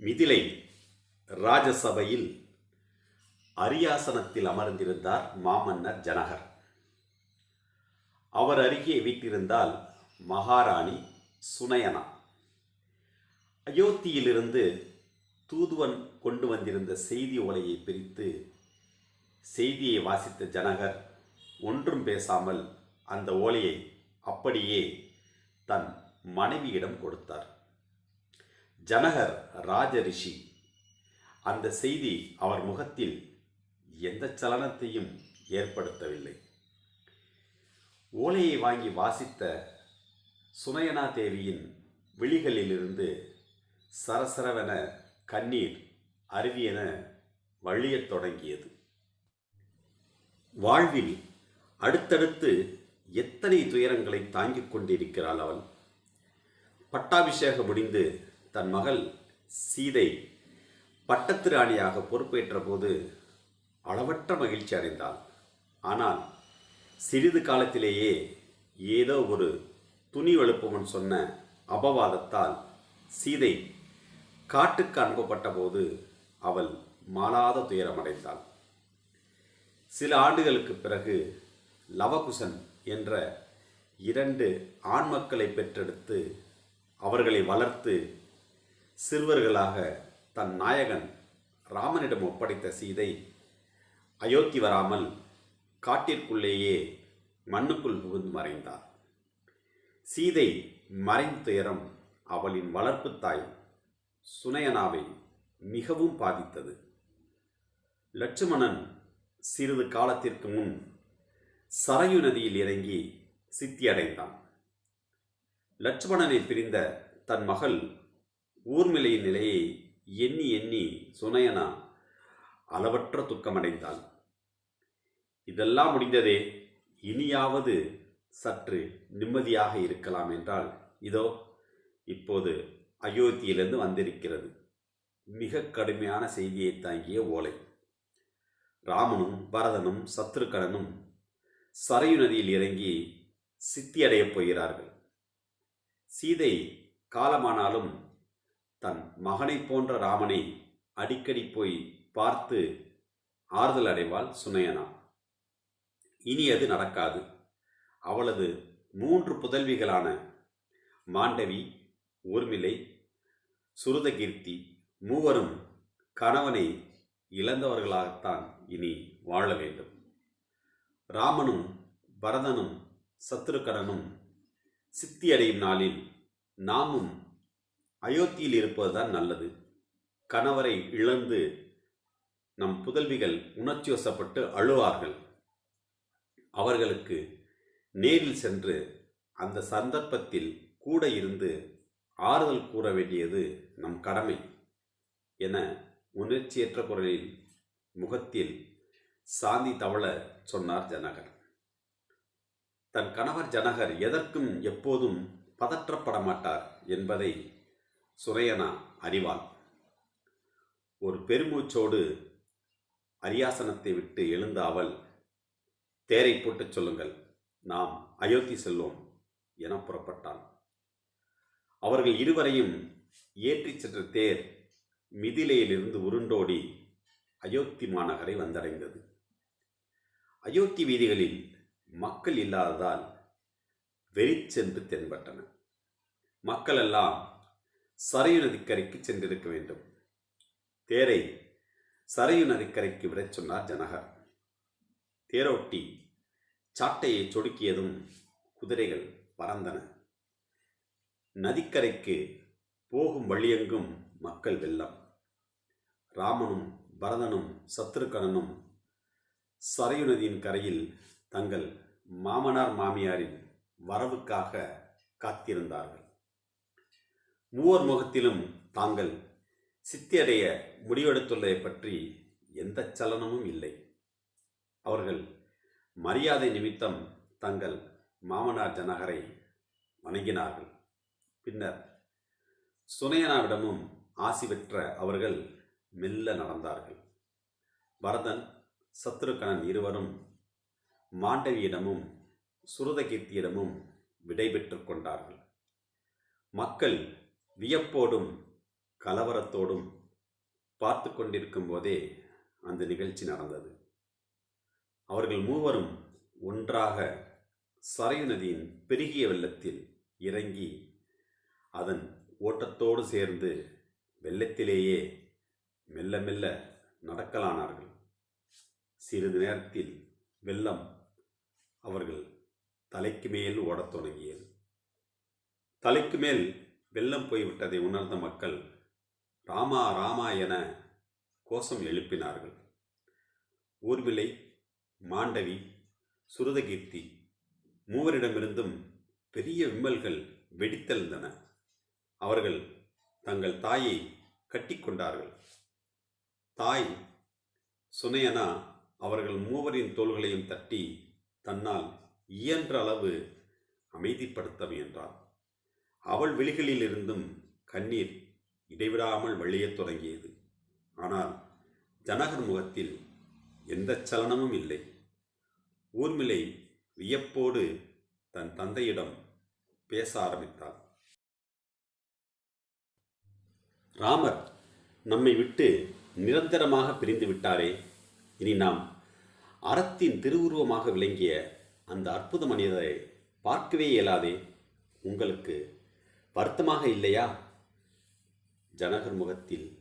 மிதிலை ராஜசபையில் அரியாசனத்தில் அமர்ந்திருந்தார் மாமன்னர் ஜனகர். அவர் அருகே வீட்டிருந்தால் மகாராணி சுனயனா. அயோத்தியிலிருந்து தூதுவன் கொண்டு வந்திருந்த செய்தி ஓலையை பிரித்து செய்தியை வாசித்த ஜனகர் ஒன்றும் பேசாமல் அந்த ஓலையை அப்படியே தன் மனைவியிடம் கொடுத்தார். ஜனகர் ராஜரிஷி. அந்த செய்தி அவர் முகத்தில் எந்த சலனத்தையும் ஏற்படுத்தவில்லை. ஓலையை வாங்கி வாசித்த சுனயனா தேவியின் விழிகளிலிருந்து சரசரவென கண்ணீர் அருவியென வழியத் தொடங்கியது. வாழ்வில் அடுத்தடுத்து எத்தனை துயரங்களை தாங்கிக் கொண்டிருக்கிறாள் அவள். பட்டாபிஷேகம் முடிந்து தன் மகள் சீதை பட்டத்து ராணியாக பொறுப்பேற்ற போது அளவற்ற மகிழ்ச்சி அடைந்தாள். ஆனால் சிறிது காலத்திலேயே ஏதோ ஒரு துணி எழுப்பவன் சொன்ன அபவாதத்தால் சீதை காட்டுக்கு அனுப்பப்பட்ட போது அவள் மாளாத துயரமடைந்தாள் சில ஆண்டுகளுக்கு பிறகு லவகுசன் என்ற இரண்டு ஆண் மக்களை பெற்றெடுத்து அவர்களை வளர்த்து சிறுவர்களாக தன் நாயகன் ராமனிடம் ஒப்படைத்த சீதை அயோத்தி வராமல் காட்டிற்குள்ளேயே மண்ணுக்குள் புகுந்து மறைந்தார். சீதை மறைந்த துயரம் அவளின் வளர்ப்பு தாய் சுனயனாவை மிகவும் பாதித்தது. லட்சுமணன் சிறிது காலத்திற்கு முன் சரையு நதியில் இறங்கி சித்தியடைந்தான். லட்சுமணனை பிரிந்த தன் மகள் ஊர்மிளையின் நிலையை எண்ணி எண்ணி சுனையனா அளவற்ற துக்கமடைந்தாள். இதெல்லாம் முடிந்ததே இனியாவது சற்று நிம்மதியாக இருக்கலாம் என்றால் இதோ இப்போது அயோத்தியிலிருந்து வந்திருக்கிறது. மிக கடுமையான செய்தியை தாங்கிய ஓலை. ராமனும் பரதனும் சத்ருகனனும் சரையு நதியில் இறங்கி சித்தியடையப் போகிறார்கள். சீதை காலமானாலும் தன் மகனைப் போன்ற ராமனை அடிக்கடி போய் பார்த்து ஆறுதல் அடைவாள் சுனையனா. இனி அது நடக்காது. அவளது மூன்று புதல்விகளான மாண்டவி ஊர்மிளை சுருதகீர்த்தி மூவரும் கணவனை இழந்தவர்களாகத்தான் இனி வாழ வேண்டும். ராமனும் பரதனும் சத்ருகடனும் சித்தியடையும் நாளில் நாமும் அயோத்தியில் இருப்பதுதான் நல்லது. கணவரை இழந்து நம் புதல்விகள் உணர்ச்சிவசப்பட்டு அழுவார்கள். அவர்களுக்கு நேரில் சென்று அந்த சந்தர்ப்பத்தில் கூட இருந்து ஆறுதல் கூற வேண்டியது நம் கடமை என உணர்ச்சியற்ற குரலில் முகத்தில் சாந்தி தவள சொன்னார் ஜனகர். தன் கணவர் ஜனகர் எதற்கும் எப்போதும் பதற்றப்பட மாட்டார் என்பதை சுரையனா அறிவாள். ஒரு பெருமூச்சோடு அரியாசனத்தை விட்டு எழுந்த அவள் தேரை போட்டுச் சொல்லுங்கள் நாம் அயோத்தி செல்வோம் என புறப்பட்டான் அவர்கள் இருவரையும் ஏற்றிச் சென்ற தேர் மிதிலையிலிருந்து உருண்டோடி அயோத்தி மாநகரை வந்தடைந்தது. அயோத்தி வீதிகளில் மக்கள் இல்லாததால் வெறிச்சென்று தென்பட்டன. மக்களெல்லாம் சரையு நதிக்கரைக்கு சென்றிருக்க வேண்டும். தேரை சரையு நதிக்கரைக்கு விடச் சொன்னார் ஜனகர். தேரோட்டி சாட்டையை சொடுக்கியதும் குதிரைகள் பறந்தன. நதிக்கரைக்கு போகும் வழியெங்கும் மக்கள் வெள்ளம். ராமனும் பரதனும் சத்ருகணனும் சரையு நதியின் கரையில் தங்கள் மாமனார் மாமியாரின் வரவுக்காக காத்திருந்தார்கள். மூவர் முகத்திலும் தாங்கள் சித்தியடைய முடிவெடுத்துள்ளதை பற்றி எந்த சலனமும் இல்லை. அவர்கள் மரியாதை நிமித்தம் தங்கள் மாமனார் ஜனகரை வணங்கினார்கள். பின்னர் சுனையனாவிடமும் ஆசி பெற்ற அவர்கள் மெல்ல நடந்தார்கள். பரதன் சத்ருகணன் இருவரும் மாண்டவியிடமும் சுருதகீர்த்தியிடமும் விடைபெற்று கொண்டார்கள். மக்கள் வியப்போடும் கலவரத்தோடும் பார்த்து கொண்டிருக்கும் போதே அந்த நிகழ்ச்சி நடந்தது. அவர்கள் மூவரும் ஒன்றாக சரையு நதியின் பெருகிய வெள்ளத்தில் இறங்கி அதன் ஓட்டத்தோடு சேர்ந்து வெள்ளத்திலேயே மெல்ல மெல்ல நடக்கலானார்கள். சிறிது நேரத்தில் வெள்ளம் அவர்கள் தலைக்கு மேல் ஓடத் தொடங்கியது. தலைக்கு மேல் வெள்ளம் போய்விட்டதை உணர்ந்த மக்கள் ராமா ராமா என கோஷம் எழுப்பினார்கள். ஊர்மிளை மாண்டவி சுருதகீர்த்தி மூவரிடமிருந்தும் பெரிய விம்மல்கள் வெடித்தெழுந்தன. அவர்கள் தங்கள் தாயை கட்டிக்கொண்டார்கள் தாய் சுனையனா அவர்கள் மூவரின் தோள்களையும் தட்டி தன்னால் இயன்ற அளவு அமைதிப்படுத்த முயன்றார் அவள் விழிகளிலிருந்தும் கண்ணீர் இடைவிடாமல் வழியத் தொடங்கியது. ஆனால் ஜனகர் முகத்தில் எந்த சலனமும் இல்லை. ஊர்மிளை வியப்போடு தன் தந்தையிடம் பேச ஆரம்பித்தாள். ராமர் நம்மை விட்டு நிரந்தரமாக பிரிந்து விட்டாரே. இனி நாம் அறத்தின் திருவுருவமாக விளங்கிய அந்த அற்புத மனிதரை பார்க்கவே இயலாதே. உங்களுக்கு வருத்தமாக இல்லையா? ஜனகர் முகத்தில்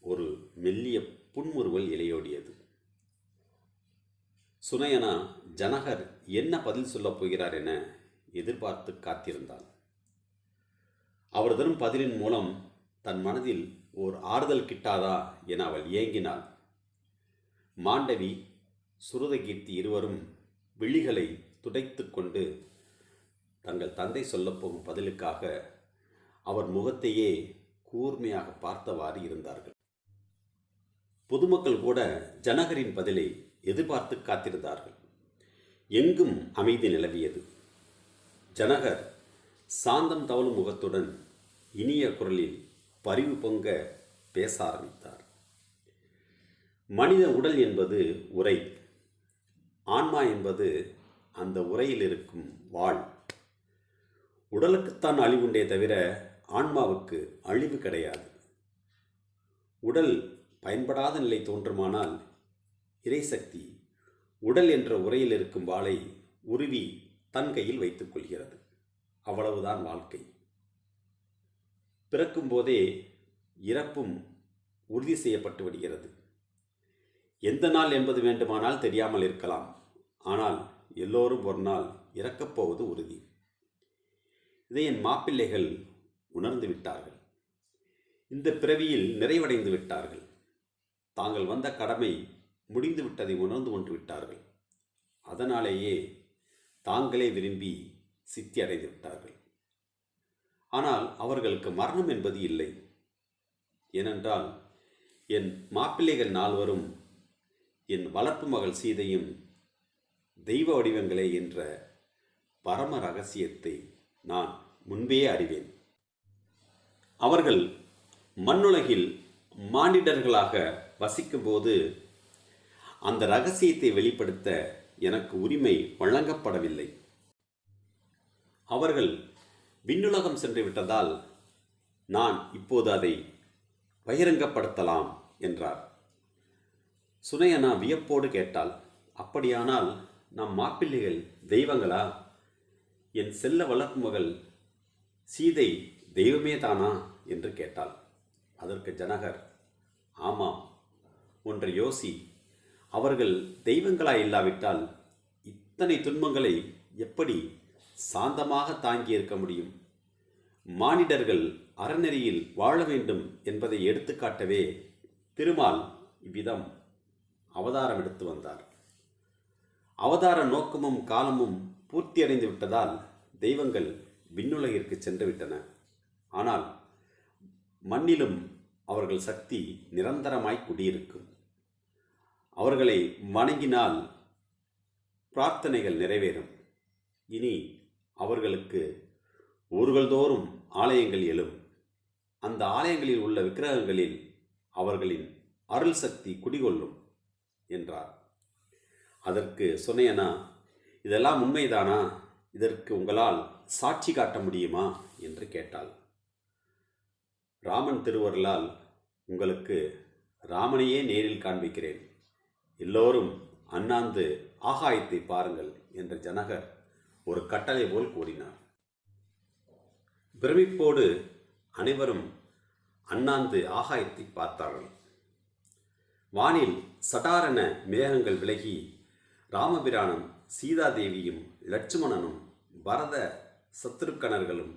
ஒரு மெல்லிய புன்முறுவல் இலையோடியது. சுனயனா ஜனகர் என்ன பதில் சொல்லப் போகிறார் என எதிர்பார்த்து காத்திருந்தாள். அவர் தரும் பதிலின் மூலம் தன் மனதில் ஓர் ஆறுதல் கிட்டாதா என அவள் ஏங்கினாள். மாண்டவி சுருதகீர்த்தி இருவரும் விழிகளை துடைத்து கொண்டு தங்கள் தந்தை சொல்லப்போகும் பதிலுக்காக அவர் முகத்தையே கூர்மையாக பார்த்தவாறு இருந்தார்கள். பொதுமக்கள் கூட ஜனகரின் பதிலை எதிர்பார்த்து காத்திருந்தார்கள். எங்கும் அமைதி நிலவியது. ஜனகர் சாந்தம் தவழும் முகத்துடன் இனிய குரலில் பரிவு பொங்க பேச ஆரம்பித்தார். மனித உடல் என்பது உரை. ஆன்மா என்பது அந்த உரையில் இருக்கும் வாழ். உடலுக்குத்தான் அழிவுண்டே தவிர ஆன்மாவுக்கு அழிவு கிடையாது. உடல் பயன்படாத நிலை தோன்றுமானால் இறைசக்தி உடல் என்ற உரையில் இருக்கும் வாளை உருவி தன் கையில் வைத்துக் கொள்கிறது. அவ்வளவுதான் வாழ்க்கை. பிறக்கும் போதே இறப்பும் உறுதி செய்யப்பட்டு விடுகிறது. எந்த நாள் என்பது வேண்டுமானால் தெரியாமல் இருக்கலாம். ஆனால் எல்லோரும் ஒரு நாள் இறக்கப்போவது உறுதி. இதை என் மாப்பிள்ளைகள் உணர்ந்து விட்டார்கள். இந்த பிறவியில் நிறைவடைந்து விட்டார்கள். தாங்கள் வந்த கடமை முடிந்து விட்டதை உணர்ந்து கொண்டு விட்டார்கள். அதனாலேயே தாங்களே விரும்பி சித்தி அடைந்து விட்டார்கள். ஆனால் அவர்களுக்கு மரணம் என்பது இல்லை. ஏனென்றால் என் மாப்பிள்ளைகள் நால்வரும் என் வளர்ப்பு மகள் சீதையும் தெய்வ வடிவங்களே என்ற பரம ரகசியத்தை நான் முன்பே அறிவேன். அவர்கள் மண்ணுலகில் மானிடர்களாக வசிக்கும்போது அந்த ரகசியத்தை வெளிப்படுத்த எனக்கு உரிமை வழங்கப்படவில்லை. அவர்கள் விண்ணுலகம் சென்று விட்டதால் நான் இப்போது அதை பகிரங்கப்படுத்தலாம் என்றார். சுனையனா வியப்போடு கேட்டாள் அப்படியானால் நம் மாப்பிள்ளைகள் தெய்வங்களா? என் செல்ல வளர்ப்பு மகள் சீதை தெய்வமே தானா என்று கேட்டாள். அதற்கு ஜனகர் ஆமாம் ஒன்று யோசி அவர்கள் தெய்வங்களாய் இல்லாவிட்டால் இத்தனை துன்பங்களை எப்படி சாந்தமாக தாங்கி இருக்க முடியும்? மானிடர்கள் அறநெறியில் வாழ வேண்டும் என்பதை எடுத்துக்காட்டவே திருமால் இவ்விதம் அவதாரம் எடுத்து வந்தார். அவதார நோக்கமும் காலமும் பூர்த்தியடைந்து விட்டதால் தெய்வங்கள் விண்ணுலகிற்கு சென்று விட்டன. ஆனால் மண்ணிலும் அவர்கள் சக்தி நிரந்தரமாய் குடியிருக்கும். அவர்களை வணங்கினால் பிரார்த்தனைகள் நிறைவேறும். இனி அவர்களுக்கு ஊர்கள்தோறும் ஆலயங்கள் எழும். அந்த ஆலயங்களில் உள்ள விக்கிரகங்களில் அவர்களின் அருள் சக்தி குடிகொள்ளும் என்றார். அதற்கு சொன்னேனா இதெல்லாம் உண்மைதானா? இதற்கு உங்களால் சாட்சி காட்ட முடியுமா? என்று கேட்டாள். ராமன் திருவருளால் உங்களுக்கு ராமனையே நேரில் காண்பிக்கிறேன். எல்லோரும் அண்ணாந்து ஆகாயத்தை பாருங்கள் என்ற ஜனகர் ஒரு கட்டளை போல் கூறினார். பிரமிப்போடு அனைவரும் அண்ணாந்து ஆகாயத்தை பார்த்தார்கள். வானில் சடாரண மேகங்கள் விலகி ராமபிரானும் சீதாதேவியும் லட்சுமணனும் பரத சத்துருக்கணர்களும்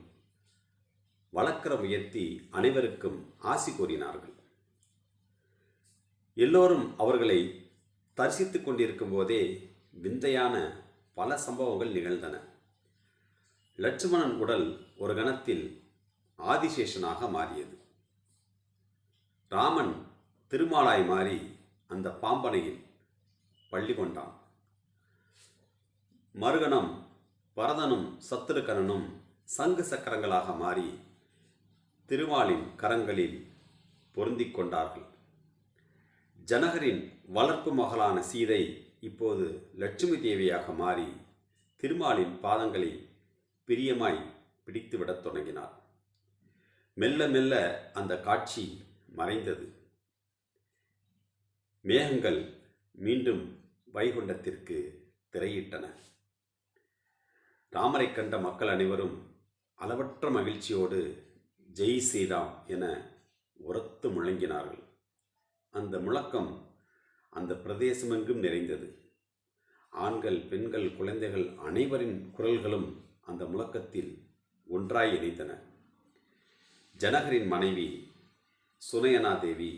வழக்கரம் உயர்த்தி அனைவருக்கும் ஆசி கூறினார்கள். எல்லோரும் அவர்களை தரிசித்துக் கொண்டிருக்கும் போதே விந்தையான பல சம்பவங்கள் நிகழ்ந்தன. லட்சுமணன் உடல் ஒரு கணத்தில் ஆதிசேஷனாக மாறியது. ராமன் திருமாலாய் மாறி அந்த பாம்பனையில் பள்ளி கொண்டான். மறுகணம் பரதனும் சத்துருக்கரனும் சங்கு சக்கரங்களாக மாறி திருமாலின் கரங்களில் பொருந்திக் கொண்டார்கள். ஜனகரின் வளர்ப்பு மகளான சீதை இப்போது லட்சுமி தேவியாக மாறி திருமாலின் பாதங்களை பிரியமாய் பிடித்துவிடத் தொடங்கினார். மெல்ல மெல்ல அந்த காட்சி மறைந்தது. மேகங்கள் மீண்டும் வைகுண்டத்திற்கு திரையிட்டன. ராமரை கண்ட மக்கள் அனைவரும் அளவற்ற மகிழ்ச்சியோடு ஜெய் ஸ்ரீராம் என உரத்து முழங்கினார்கள். அந்த முழக்கம் அந்த பிரதேசமெங்கும் நிறைந்தது. ஆண்கள் பெண்கள் குழந்தைகள் அனைவரின் குரல்களும் அந்த முழக்கத்தில் ஒன்றாய் இணைந்தன. ஜனகரின் மனைவி சுனயனா தேவி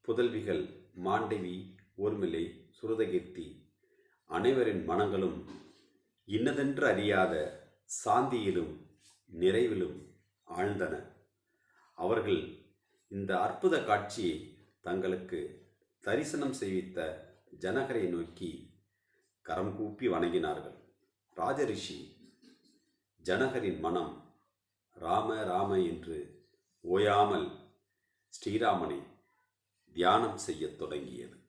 புதல்விகள் மாண்டவி ஊர்மிளை சுருதகீர்த்தி அனைவரின் மனங்களும் இன்னதென்று அறியாத சாந்தியிலும் நிறைவிலும் ஆழ்ந்தன. அவர்கள் இந்த அற்புத காட்சியை தங்களுக்கு தரிசனம் செய்வித்த ஜனகரை நோக்கி கரம் கூப்பி வணங்கினார்கள். ராஜரிஷி ஜனகரின் மனம் ராம ராம என்று ஓயாமல் ஸ்ரீராமனை தியானம் செய்யத் தொடங்கியது.